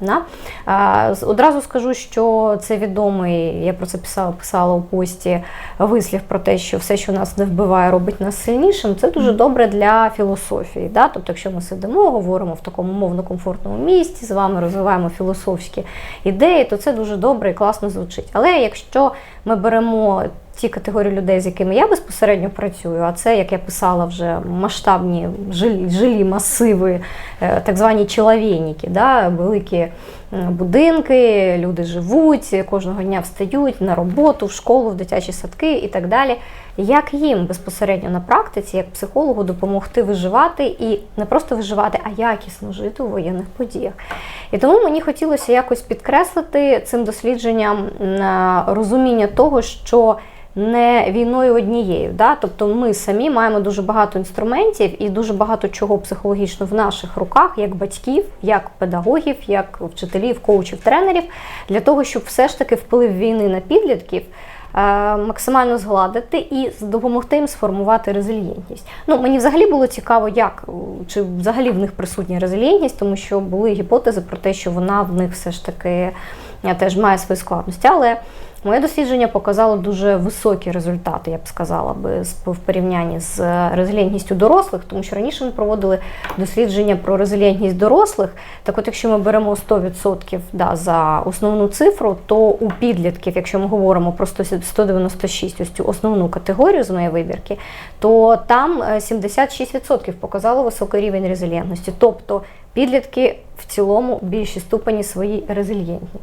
Да? А, Одразу скажу, що це відомий, я про це писала, писала у пості вислів про те, що все, що нас не вбиває, робить нас сильнішим. Це дуже добре для філософії. Да? Тобто, якщо ми сидимо, говоримо в такому мовно комфортному місці, з вами розвиваємо філософські ідеї, то це дуже добре і класно звучить. Але якщо ми беремо ті категорії людей, з якими я безпосередньо працюю, а це, як я писала, вже масштабні жилі, жилі масиви, е, так звані чоловініки, да, великі будинки, люди живуть, кожного дня встають на роботу, в школу, в дитячі садки і так далі. Як їм безпосередньо на практиці, як психологу, допомогти виживати і не просто виживати, а якісно жити у воєнних подіях? І тому мені хотілося якось підкреслити цим дослідженням розуміння того, що не війною однією. Да? Тобто ми самі маємо дуже багато інструментів і дуже багато чого психологічно в наших руках, як батьків, як педагогів, як вчителів, коучів, тренерів, для того, щоб все ж таки вплив війни на підлітків. е, Максимально згладити і допомогти їм сформувати резильєнтність. Ну мені взагалі було цікаво, як чи взагалі в них присутня резильєнтність, тому що були гіпотези про те, що вона в них все ж таки е, теж має свої складності. Але Моє дослідження показало дуже високі результати, я б сказала би, в порівнянні з е, резилієнтністю дорослих, тому що раніше ми проводили дослідження про резилієнтність дорослих. Так от, якщо ми беремо 100% да, за основну цифру, то у підлітків, якщо ми говоримо про 100 196, ось цю основну категорію з моєї вибірки, то там е, 76% показало високий рівень резилієнтності. Тобто підлітки в цілому в більшій ступені свої резильєнтні.